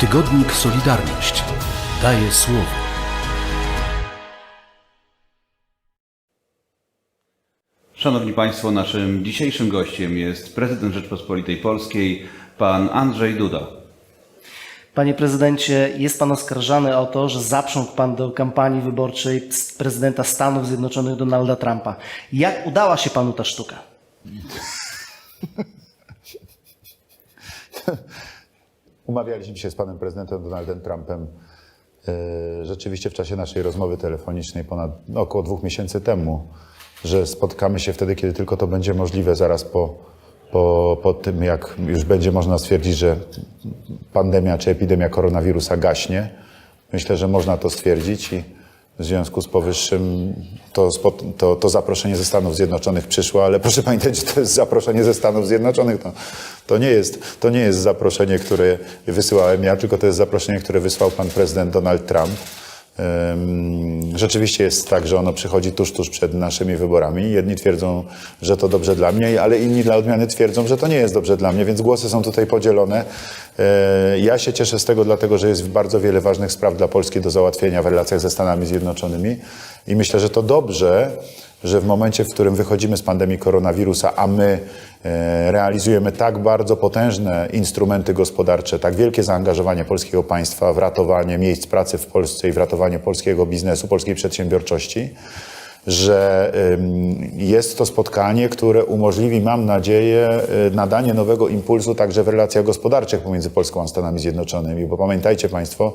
Tygodnik Solidarność. Daje słowo. Szanowni Państwo, naszym dzisiejszym gościem jest prezydent Rzeczpospolitej Polskiej, pan Andrzej Duda. Panie prezydencie, jest pan oskarżany o to, że zaprzągł pan do kampanii wyborczej prezydenta Stanów Zjednoczonych Donalda Trumpa. Jak udała się panu ta sztuka? Umawialiśmy się z panem prezydentem Donaldem Trumpem e, rzeczywiście w czasie naszej rozmowy telefonicznej ponad no, około dwóch miesięcy temu, że spotkamy się wtedy, kiedy tylko to będzie możliwe, zaraz po, po, po tym, jak już będzie można stwierdzić, że pandemia czy epidemia koronawirusa gaśnie. Myślę, że można to stwierdzić i w związku z powyższym to, to, to zaproszenie ze Stanów Zjednoczonych przyszło, ale proszę pamiętać, że to jest zaproszenie ze Stanów Zjednoczonych. To, to, nie jest, to nie jest zaproszenie, które wysyłałem ja, tylko to jest zaproszenie, które wysłał pan prezydent Donald Trump. Rzeczywiście jest tak, że ono przychodzi tuż, tuż przed naszymi wyborami. Jedni twierdzą, że to dobrze dla mnie, ale inni dla odmiany twierdzą, że to nie jest dobrze dla mnie, więc głosy są tutaj podzielone. E, Ja się cieszę z tego, dlatego że jest bardzo wiele ważnych spraw dla Polski do załatwienia w relacjach ze Stanami Zjednoczonymi i myślę, że to dobrze, że w momencie, w którym wychodzimy z pandemii koronawirusa, a my e, realizujemy tak bardzo potężne instrumenty gospodarcze, tak wielkie zaangażowanie polskiego państwa w ratowanie miejsc pracy w Polsce i w ratowanie polskiego biznesu, polskiej przedsiębiorczości, że jest to spotkanie, które umożliwi, mam nadzieję, y, nadanie nowego impulsu także w relacjach gospodarczych pomiędzy Polską a Stanami Zjednoczonymi. Bo pamiętajcie Państwo,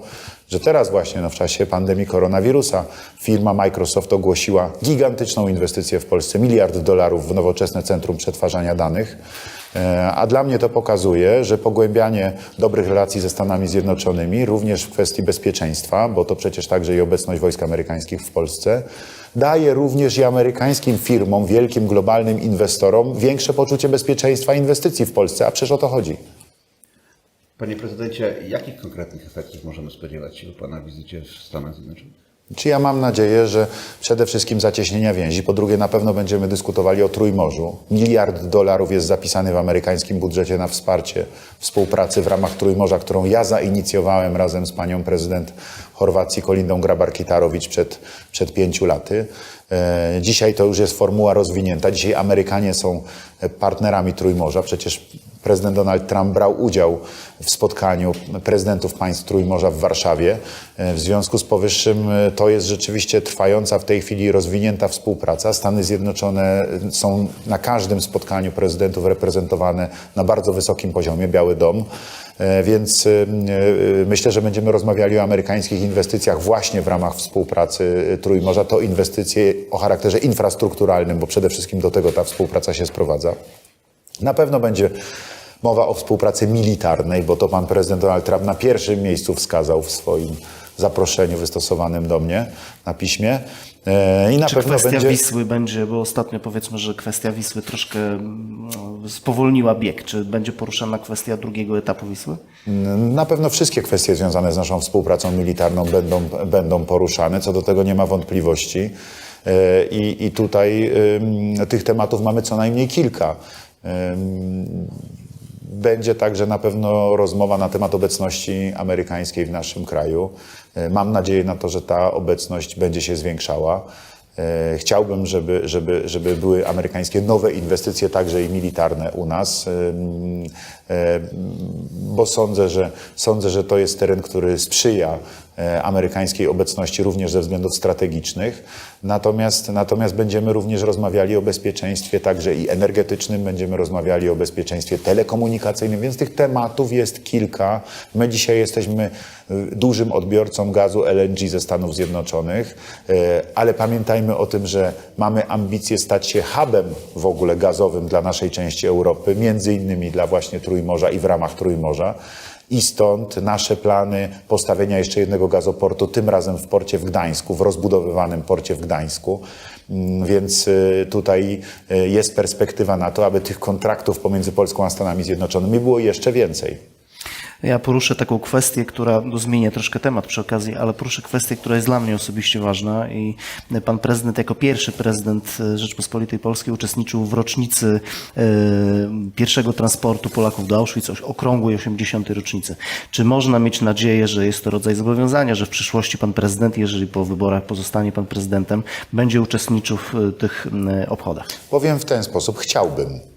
że teraz właśnie no, w czasie pandemii koronawirusa firma Microsoft ogłosiła gigantyczną inwestycję w Polsce, miliard dolarów w nowoczesne centrum przetwarzania danych. E, A dla mnie to pokazuje, że pogłębianie dobrych relacji ze Stanami Zjednoczonymi, również w kwestii bezpieczeństwa, bo to przecież także i obecność wojsk amerykańskich w Polsce, daje również i amerykańskim firmom, wielkim globalnym inwestorom większe poczucie bezpieczeństwa inwestycji w Polsce, a przecież o to chodzi. Panie prezydencie, jakich konkretnych efektów możemy spodziewać się po Pana wizycie w Stanach Zjednoczonych? Czy ja mam nadzieję, że przede wszystkim zacieśnienia więzi, po drugie na pewno będziemy dyskutowali o Trójmorzu. Miliard dolarów jest zapisany w amerykańskim budżecie na wsparcie współpracy w ramach Trójmorza, którą ja zainicjowałem razem z panią prezydent Chorwacji Kolindą Grabar-Kitarowicz przed, przed pięciu laty. E, Dzisiaj to już jest formuła rozwinięta. Dzisiaj Amerykanie są e, partnerami Trójmorza. Przecież prezydent Donald Trump brał udział w spotkaniu prezydentów państw Trójmorza w Warszawie. E, W związku z powyższym e, to jest rzeczywiście trwająca w tej chwili rozwinięta współpraca. Stany Zjednoczone e, są na każdym spotkaniu prezydentów reprezentowane na bardzo wysokim poziomie, Biały Dom. Więc myślę, że będziemy rozmawiali o amerykańskich inwestycjach właśnie w ramach współpracy Trójmorza. To inwestycje o charakterze infrastrukturalnym, bo przede wszystkim do tego ta współpraca się sprowadza. Na pewno będzie mowa o współpracy militarnej, bo to pan prezydent Donald Trump na pierwszym miejscu wskazał w swoim zaproszeniu wystosowanym do mnie na piśmie. E, I na Czy pewno kwestia będzie. Wisły będzie, bo ostatnio powiedzmy, że kwestia Wisły troszkę no, spowolniła bieg. Czy będzie poruszana kwestia drugiego etapu Wisły? Na pewno wszystkie kwestie związane z naszą współpracą militarną będą, będą poruszane, co do tego nie ma wątpliwości. E, I, i tutaj tych tematów mamy co najmniej kilka. Będzie także na pewno rozmowa na temat obecności amerykańskiej w naszym kraju. E, Mam nadzieję na to, że ta obecność będzie się zwiększała. E, Chciałbym, żeby, żeby, żeby były amerykańskie nowe inwestycje, także i militarne u nas, e, bo sądzę, że, sądzę, że to jest teren, który sprzyja amerykańskiej obecności również ze względów strategicznych. Natomiast, natomiast będziemy również rozmawiali o bezpieczeństwie także i energetycznym, będziemy rozmawiali o bezpieczeństwie telekomunikacyjnym, więc tych tematów jest kilka. My dzisiaj jesteśmy y, dużym odbiorcą gazu LNG ze Stanów Zjednoczonych, y, ale pamiętajmy o tym, że mamy ambicje stać się hubem w ogóle gazowym dla naszej części Europy, między innymi dla właśnie Trójmorza i w ramach Trójmorza. I stąd nasze plany postawienia jeszcze jednego gazoportu, tym razem w porcie w Gdańsku, w rozbudowywanym porcie w Gdańsku. Mm, Więc y, tutaj y, jest perspektywa na to, aby tych kontraktów pomiędzy Polską a Stanami Zjednoczonymi było jeszcze więcej. Ja poruszę taką kwestię, która no, troszkę temat przy okazji, ale poruszę kwestię, która jest dla mnie osobiście ważna i pan prezydent jako pierwszy prezydent e, Rzeczpospolitej Polskiej uczestniczył w rocznicy e, pierwszego transportu Polaków do Auschwitz, okrągłej 80. rocznicy. Czy można mieć nadzieję, że jest to rodzaj zobowiązania, że w przyszłości pan prezydent, jeżeli po wyborach pozostanie pan prezydentem, będzie uczestniczył w e, tych obchodach? Powiem w ten sposób, chciałbym.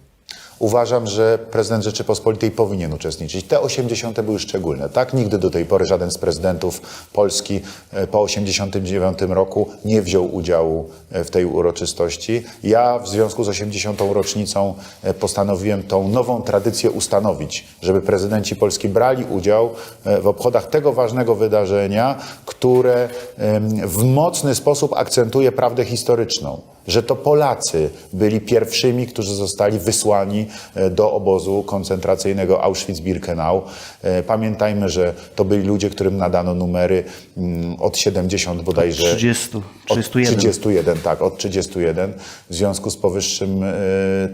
Uważam, że prezydent Rzeczypospolitej powinien uczestniczyć. Te 80. były szczególne. Tak, nigdy do tej pory żaden z prezydentów Polski e, po 89 roku nie wziął udziału e, w tej uroczystości. Ja w związku z 80. rocznicą e, postanowiłem tą nową tradycję ustanowić, żeby prezydenci Polski brali udział w obchodach tego ważnego wydarzenia, które w mocny sposób akcentuje prawdę historyczną że to Polacy byli pierwszymi, którzy zostali wysłani e, do obozu koncentracyjnego Auschwitz-Birkenau. E, Pamiętajmy, że to byli ludzie, którym nadano numery mm, od 70 bodajże. 30, Od 31. 31, tak, od 31. W związku z powyższym e,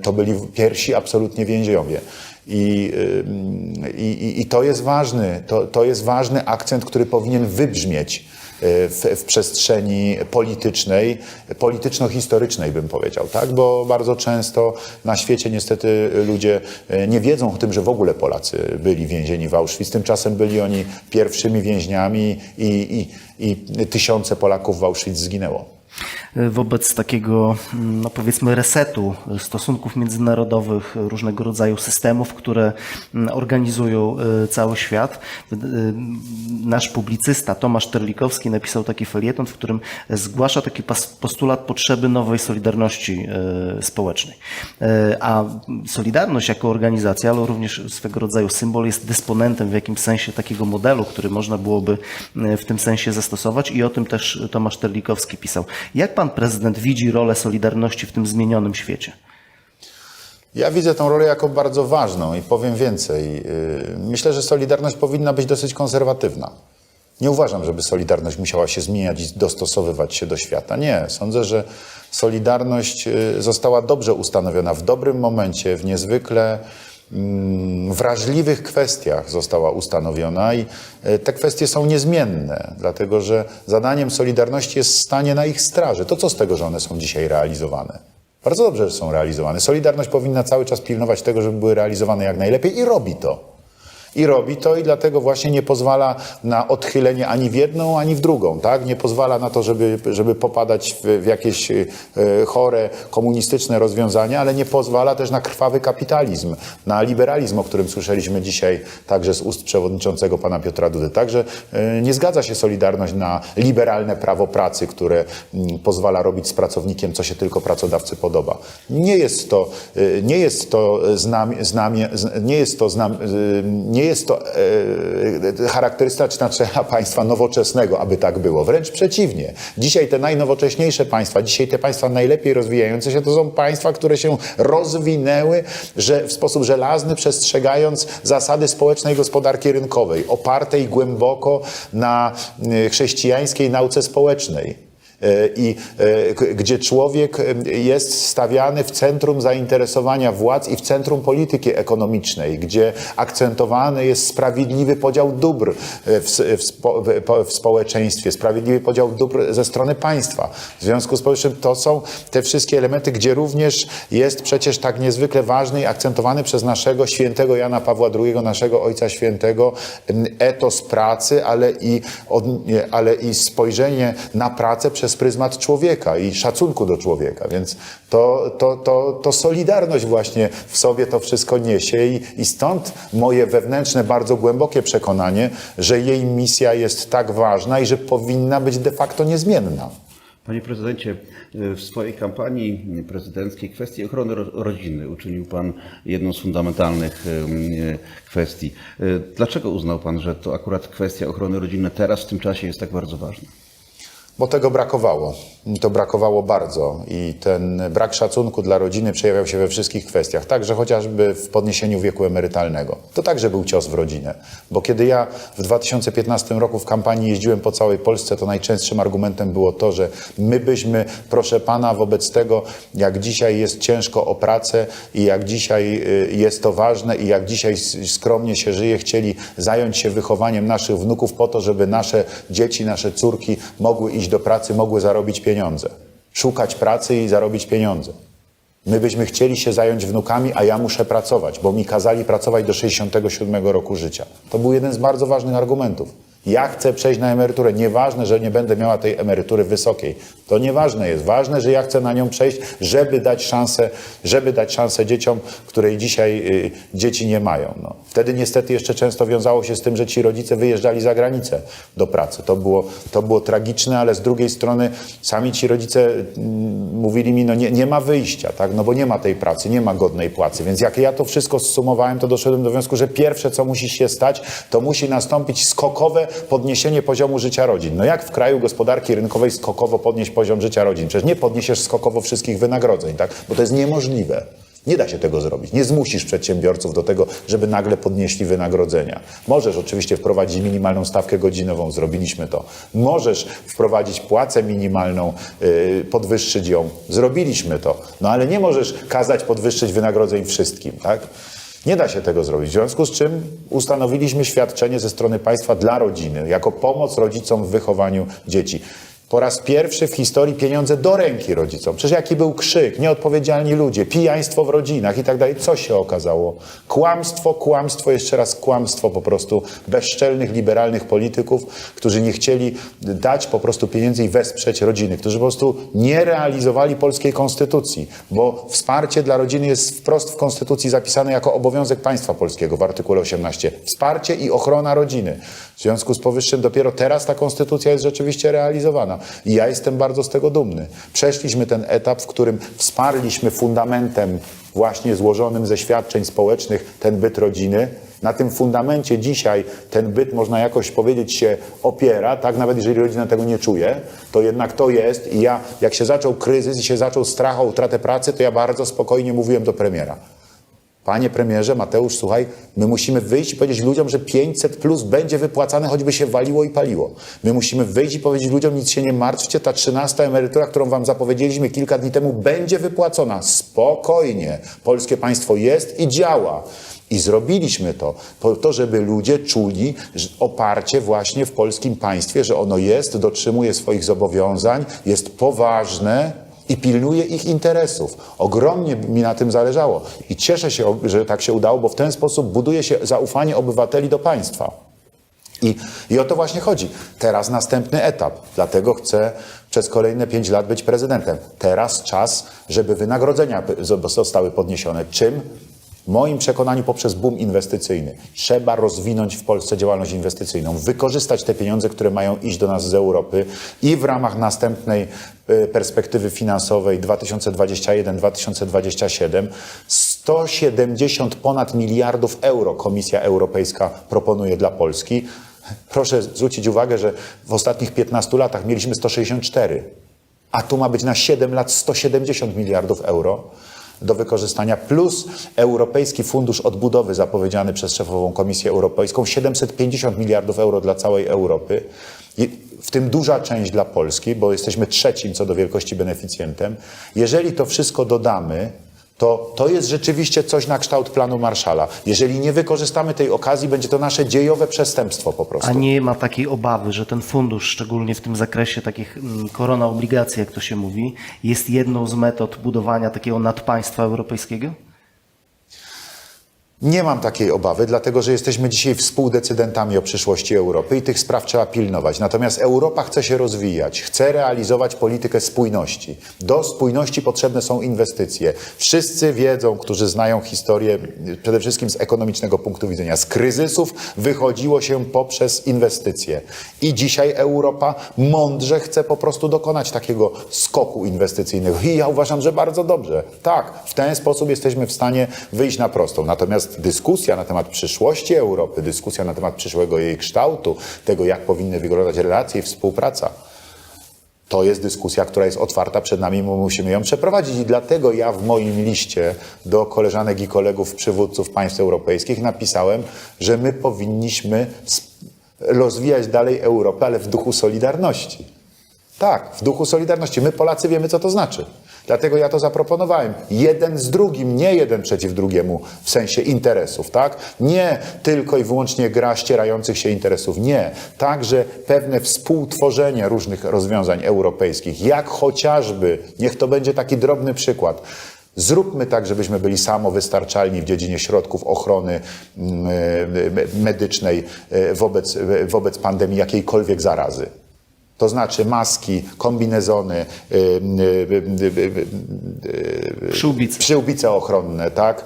to byli pierwsi absolutnie więźniowie. I, y, i, i- i to jest ważny, to, to jest ważny akcent, który powinien wybrzmieć w, w przestrzeni politycznej, polityczno-historycznej bym powiedział, tak? Bo bardzo często na świecie niestety ludzie y, nie wiedzą o tym, że w ogóle Polacy byli więzieni w Auschwitz. Tymczasem byli oni pierwszymi więźniami i, i, i tysiące Polaków w Auschwitz zginęło. Wobec takiego, mm, no powiedzmy, resetu stosunków międzynarodowych, różnego rodzaju systemów, które mm, organizują y, cały świat. Y, Nasz publicysta Tomasz Terlikowski napisał taki felieton, w którym zgłasza taki postulat potrzeby nowej solidarności y, społecznej. Y, A Solidarność jako organizacja, ale również swego rodzaju symbol jest dysponentem w jakimś sensie takiego modelu, który można byłoby y, w tym sensie zastosować i o tym też Tomasz Terlikowski pisał. Jak pan prezydent widzi rolę Solidarności w tym zmienionym świecie? Ja widzę tę rolę jako bardzo ważną i powiem więcej. Yy, Myślę, że Solidarność powinna być dosyć konserwatywna. Nie uważam, żeby Solidarność musiała się zmieniać i dostosowywać się do świata. Nie. Sądzę, że Solidarność yy, została dobrze ustanowiona w dobrym momencie, w niezwykle wrażliwych kwestiach została ustanowiona i e, te kwestie są niezmienne, dlatego że zadaniem Solidarności jest stanie na ich straży. To co z tego, że one są dzisiaj realizowane? Bardzo dobrze, że są realizowane. Solidarność powinna cały czas pilnować tego, żeby były realizowane jak najlepiej i robi to. I robi to i dlatego właśnie nie pozwala na odchylenie ani w jedną, ani w drugą, tak? Nie pozwala na to, żeby, żeby popadać w, w jakieś e, chore, komunistyczne rozwiązania, ale nie pozwala też na krwawy kapitalizm, na liberalizm, o którym słyszeliśmy dzisiaj także z ust przewodniczącego pana Piotra Dudy. Także e, nie zgadza się Solidarność na liberalne prawo pracy, które mm, pozwala robić z pracownikiem, co się tylko pracodawcy podoba. Nie jest to, e, nie jest to znamie, znamie, z- nie jest to znam, e, nie jest to e, charakterystyczna cecha państwa nowoczesnego, aby tak było. Wręcz przeciwnie. Dzisiaj te najnowocześniejsze państwa, dzisiaj te państwa najlepiej rozwijające się, to są państwa, które się rozwinęły że w sposób żelazny, przestrzegając zasady społecznej gospodarki rynkowej, opartej głęboko na e, chrześcijańskiej nauce społecznej. I e, gdzie człowiek e, jest stawiany w centrum zainteresowania władz i w centrum polityki ekonomicznej, gdzie akcentowany jest sprawiedliwy podział dóbr e, w, w, spo, w, po- w społeczeństwie, sprawiedliwy podział dóbr ze strony państwa. W związku z powyższym to są te wszystkie elementy, gdzie również jest przecież tak niezwykle ważny i akcentowany przez naszego świętego Jana Pawła II, naszego Ojca Świętego, m, etos pracy, ale i, ale i spojrzenie na pracę przez pryzmat człowieka i szacunku do człowieka. Więc to, to, to, to solidarność właśnie w sobie to wszystko niesie i, i stąd moje wewnętrzne, bardzo głębokie przekonanie, że jej misja jest tak ważna i że powinna być de facto niezmienna. Panie prezydencie, w swojej kampanii prezydenckiej kwestii ochrony ro- rodziny uczynił Pan jedną z fundamentalnych kwestii. Dlaczego uznał Pan, że to akurat kwestia ochrony rodziny teraz w tym czasie jest tak bardzo ważna? Bo tego brakowało. To brakowało bardzo i ten brak szacunku dla rodziny przejawiał się we wszystkich kwestiach, także chociażby w podniesieniu wieku emerytalnego. To także był cios w rodzinę, bo kiedy ja w 2015 roku w kampanii jeździłem po całej Polsce, to najczęstszym argumentem było to, że my byśmy, proszę pana, wobec tego, jak dzisiaj jest ciężko o pracę i jak dzisiaj y, jest to ważne i jak dzisiaj skromnie się żyje, chcieli zająć się wychowaniem naszych wnuków po to, żeby nasze dzieci, nasze córki mogły iść do pracy, mogły zarobić pieniądze. Szukać pracy i zarobić pieniądze. My byśmy chcieli się zająć wnukami, a ja muszę pracować, bo mi kazali pracować do 67 roku życia. To był jeden z bardzo ważnych argumentów. Ja chcę przejść na emeryturę. Nieważne, że nie będę miała tej emerytury wysokiej. To nieważne jest. Ważne, że ja chcę na nią przejść, żeby dać szansę, żeby dać szansę dzieciom, której dzisiaj y, dzieci nie mają. No. Wtedy niestety jeszcze często wiązało się z tym, że ci rodzice wyjeżdżali za granicę do pracy. To było, to było tragiczne, ale z drugiej strony sami ci rodzice mm, mówili mi, no nie, nie ma wyjścia, tak? no bo nie ma tej pracy, nie ma godnej płacy. Więc jak ja to wszystko zsumowałem, to doszedłem do wniosku, że pierwsze, co musi się stać, to musi nastąpić skokowe podniesienie poziomu życia rodzin. No jak w kraju gospodarki rynkowej skokowo podnieść poziom życia rodzin? Przecież nie podniesiesz skokowo wszystkich wynagrodzeń, tak? bo to jest niemożliwe. Nie da się tego zrobić. Nie zmusisz przedsiębiorców do tego, żeby nagle podnieśli wynagrodzenia. Możesz oczywiście wprowadzić minimalną stawkę godzinową, zrobiliśmy to. Możesz wprowadzić płacę minimalną, yy, podwyższyć ją, zrobiliśmy to. No ale nie możesz kazać podwyższyć wynagrodzeń wszystkim, tak? Nie da się tego zrobić. W związku z czym ustanowiliśmy świadczenie ze strony państwa dla rodziny, jako pomoc rodzicom w wychowaniu dzieci. Po raz pierwszy w historii pieniądze do ręki rodzicom. Przecież jaki był krzyk, nieodpowiedzialni ludzie, pijaństwo w rodzinach i tak dalej. Co się okazało? Kłamstwo, kłamstwo, jeszcze raz kłamstwo po prostu bezczelnych, liberalnych polityków, którzy nie chcieli dać po prostu pieniędzy i wesprzeć rodziny, którzy po prostu nie realizowali polskiej konstytucji, bo wsparcie dla rodziny jest wprost w konstytucji zapisane jako obowiązek państwa polskiego w artykule 18. Wsparcie i ochrona rodziny. W związku z powyższym dopiero teraz ta konstytucja jest rzeczywiście realizowana. I ja jestem bardzo z tego dumny. Przeszliśmy ten etap, w którym wsparliśmy fundamentem właśnie złożonym ze świadczeń społecznych ten byt rodziny. Na tym fundamencie dzisiaj ten byt, można jakoś powiedzieć, się opiera, tak? Nawet jeżeli rodzina tego nie czuje, to jednak to jest. I ja, jak się zaczął kryzys i się zaczął strach o utratę pracy, to ja bardzo spokojnie mówiłem do premiera. Panie premierze, Mateusz, słuchaj, my musimy wyjść i powiedzieć ludziom, że 500 plus będzie wypłacane, choćby się waliło i paliło. My musimy wyjść i powiedzieć ludziom, nic się nie martwcie, ta 13 emerytura, którą wam zapowiedzieliśmy kilka dni temu, będzie wypłacona. Spokojnie. Polskie państwo jest i działa. I zrobiliśmy to po to, żeby ludzie czuli oparcie właśnie w polskim państwie, że ono jest, dotrzymuje swoich zobowiązań, jest poważne, i pilnuje ich interesów. Ogromnie mi na tym zależało i cieszę się, że tak się udało, bo w ten sposób buduje się zaufanie obywateli do państwa. I, I o to właśnie chodzi. Teraz następny etap. Dlatego chcę przez kolejne pięć lat być prezydentem. Teraz czas, żeby wynagrodzenia zostały podniesione. Czym? W moim przekonaniu poprzez boom inwestycyjny. Trzeba rozwinąć w Polsce działalność inwestycyjną, wykorzystać te pieniądze, które mają iść do nas z Europy i w ramach następnej e, perspektywy finansowej 2021-2027 170 ponad miliardów euro Komisja Europejska proponuje dla Polski. Proszę zwrócić uwagę, że w ostatnich 15 latach mieliśmy 164, a tu ma być na 7 lat 170 miliardów euro do wykorzystania, plus Europejski Fundusz Odbudowy zapowiedziany przez szefową Komisję Europejską, 750 miliardów euro dla całej Europy, w tym duża część dla Polski, bo jesteśmy trzecim co do wielkości beneficjentem. Jeżeli to wszystko dodamy, to to jest rzeczywiście coś na kształt planu Marszala. Jeżeli nie wykorzystamy tej okazji, będzie to nasze dziejowe przestępstwo po prostu. A nie ma takiej obawy, że ten fundusz, szczególnie w tym zakresie takich mm, korona obligacji, jak to się mówi, jest jedną z metod budowania takiego nadpaństwa europejskiego? Nie mam takiej obawy, dlatego że jesteśmy dzisiaj współdecydentami o przyszłości Europy i tych spraw trzeba pilnować. Natomiast Europa chce się rozwijać, chce realizować politykę spójności. Do spójności potrzebne są inwestycje. Wszyscy wiedzą, którzy znają historię, przede wszystkim z ekonomicznego punktu widzenia, z kryzysów wychodziło się poprzez inwestycje. I dzisiaj Europa mądrze chce po prostu dokonać takiego skoku inwestycyjnego. I ja uważam, że bardzo dobrze. Tak, w ten sposób jesteśmy w stanie wyjść na prostą. Natomiast dyskusja na temat przyszłości Europy, dyskusja na temat przyszłego jej kształtu, tego jak powinny wyglądać relacje i współpraca, To jest dyskusja, która jest otwarta przed nami, my musimy ją przeprowadzić. I dlatego ja w moim liście do koleżanek i kolegów przywódców państw europejskich napisałem, że my powinniśmy rozwijać dalej Europę, ale w duchu solidarności. Tak, w duchu solidarności. My Polacy wiemy, co to znaczy. Dlatego ja to zaproponowałem. Jeden z drugim, nie jeden przeciw drugiemu w sensie interesów, tak? Nie tylko i wyłącznie gra ścierających się interesów. Nie. Także pewne współtworzenie różnych rozwiązań europejskich, jak chociażby, niech to będzie taki drobny przykład, Zróbmy tak, żebyśmy byli samowystarczalni w dziedzinie środków ochrony mm, e, medycznej e, wobec, e, wobec pandemii jakiejkolwiek zarazy. To znaczy maski, kombinezony, y, y, y, Przyłbice. przyłbice ochronne, tak?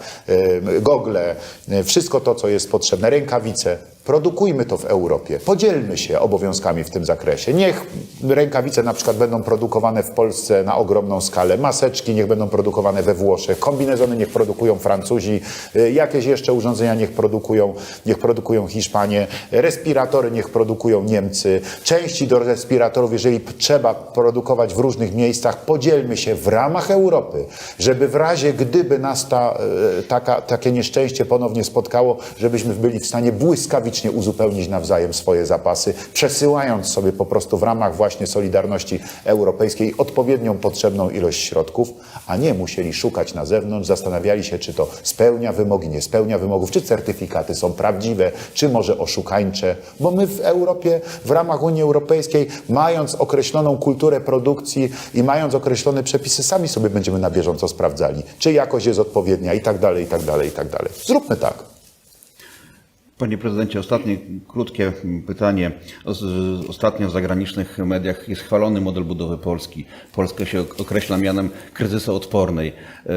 Gogle, wszystko to, co jest potrzebne, rękawice. Produkujmy to w Europie. Podzielmy się obowiązkami w tym zakresie. Niech rękawice na przykład będą produkowane w Polsce na ogromną skalę, maseczki niech będą produkowane we Włoszech, kombinezony niech produkują Francuzi, jakieś jeszcze urządzenia niech produkują, niech produkują Hiszpanie, respiratory niech produkują Niemcy, części do respiratorów, jeżeli trzeba produkować w różnych miejscach, podzielmy się w ramach Europy, żeby w razie gdyby nas ta, e, taka, takie nieszczęście ponownie spotkało, żebyśmy byli w stanie błyskawicznie uzupełnić nawzajem swoje zapasy, przesyłając sobie po prostu w ramach właśnie Solidarności Europejskiej odpowiednią potrzebną ilość środków, a nie musieli szukać na zewnątrz, zastanawiali się, czy to spełnia wymogi, nie spełnia wymogów, czy certyfikaty są prawdziwe, czy może oszukańcze, bo my w Europie, w ramach Unii Europejskiej, mając określoną kulturę produkcji i mając określone przepisy, sami sobie będziemy na bieżąco sprawdzali, czy jakość jest odpowiednia i tak dalej, i tak dalej, i tak dalej. Zróbmy tak. Panie prezydencie, ostatnie krótkie pytanie. Ostatnio w zagranicznych mediach jest chwalony model budowy Polski. Polskę się ok- określa mianem kryzysoodpornej. E,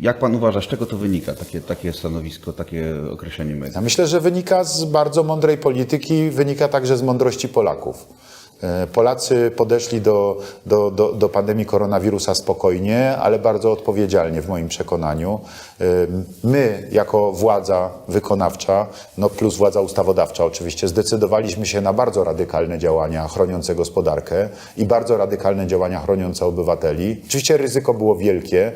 Jak pan uważa, z czego to wynika, takie, takie stanowisko, takie określenie mediów? Ja myślę, że wynika z bardzo mądrej polityki, wynika także z mądrości Polaków. E, Polacy podeszli do, do, do, do pandemii koronawirusa spokojnie, ale bardzo odpowiedzialnie w moim przekonaniu. My, jako władza wykonawcza, no plus władza ustawodawcza oczywiście, zdecydowaliśmy się na bardzo radykalne działania chroniące gospodarkę i bardzo radykalne działania chroniące obywateli. Oczywiście ryzyko było wielkie.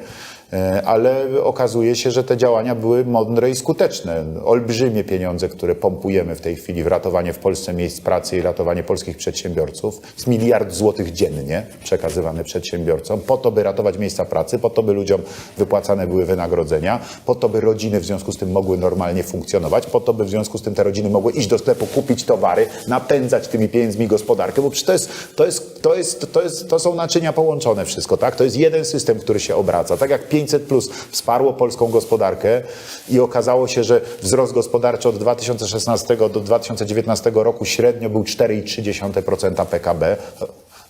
E, ale okazuje się, że te działania były mądre i skuteczne. Olbrzymie pieniądze, które pompujemy w tej chwili w ratowanie w Polsce miejsc pracy i ratowanie polskich przedsiębiorców, z miliard złotych dziennie przekazywane przedsiębiorcom, po to, by ratować miejsca pracy, po to, by ludziom wypłacane były wynagrodzenia, po to, by rodziny w związku z tym mogły normalnie funkcjonować, po to, by w związku z tym te rodziny mogły iść do sklepu, kupić towary, napędzać tymi pieniędzmi gospodarkę, bo przecież to, jest, to, jest, to, jest, to, jest, to są naczynia połączone wszystko, tak? To jest jeden system, który się obraca. Tak jak 500 plus wsparło polską gospodarkę i okazało się, że wzrost gospodarczy od 2016 do 2019 roku średnio był 4,3% PKB.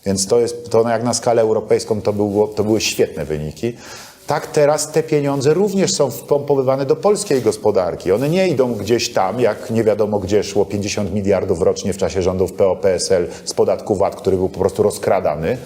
Więc to jest, to jak na skalę europejską to, było, to były świetne wyniki. Tak teraz te pieniądze również są wpompowywane do polskiej gospodarki. One nie idą gdzieś tam, jak nie wiadomo gdzie szło 50 miliardów rocznie w czasie rządów PO-PSL z podatku VAT, który był po prostu rozkradany.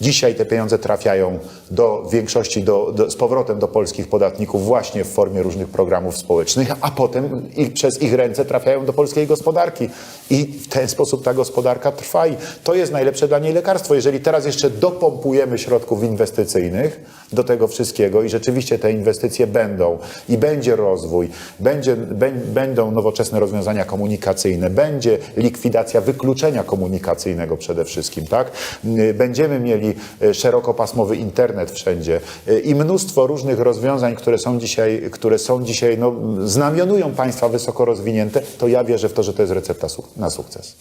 Dzisiaj te pieniądze trafiają do większości, do, do, z powrotem do polskich podatników właśnie w formie różnych programów społecznych, a potem i przez ich ręce trafiają do polskiej gospodarki. I w ten sposób ta gospodarka trwa i to jest najlepsze dla niej lekarstwo. Jeżeli teraz jeszcze dopompujemy środków inwestycyjnych do tego wszystkiego i rzeczywiście te inwestycje będą i będzie rozwój, będzie, bę, będą nowoczesne rozwiązania komunikacyjne, będzie likwidacja wykluczenia komunikacyjnego przede wszystkim, tak? Y, Będziemy mieli y, szerokopasmowy internet wszędzie y, i mnóstwo różnych rozwiązań, które są dzisiaj, które są dzisiaj no, znamionują państwa wysoko rozwinięte, to ja wierzę w to, że to jest recepta su- na sukces.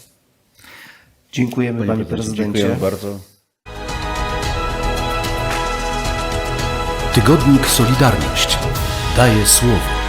Dziękujemy panie prezydencie. Dziękuję bardzo. Tygodnik Solidarność daje słowo.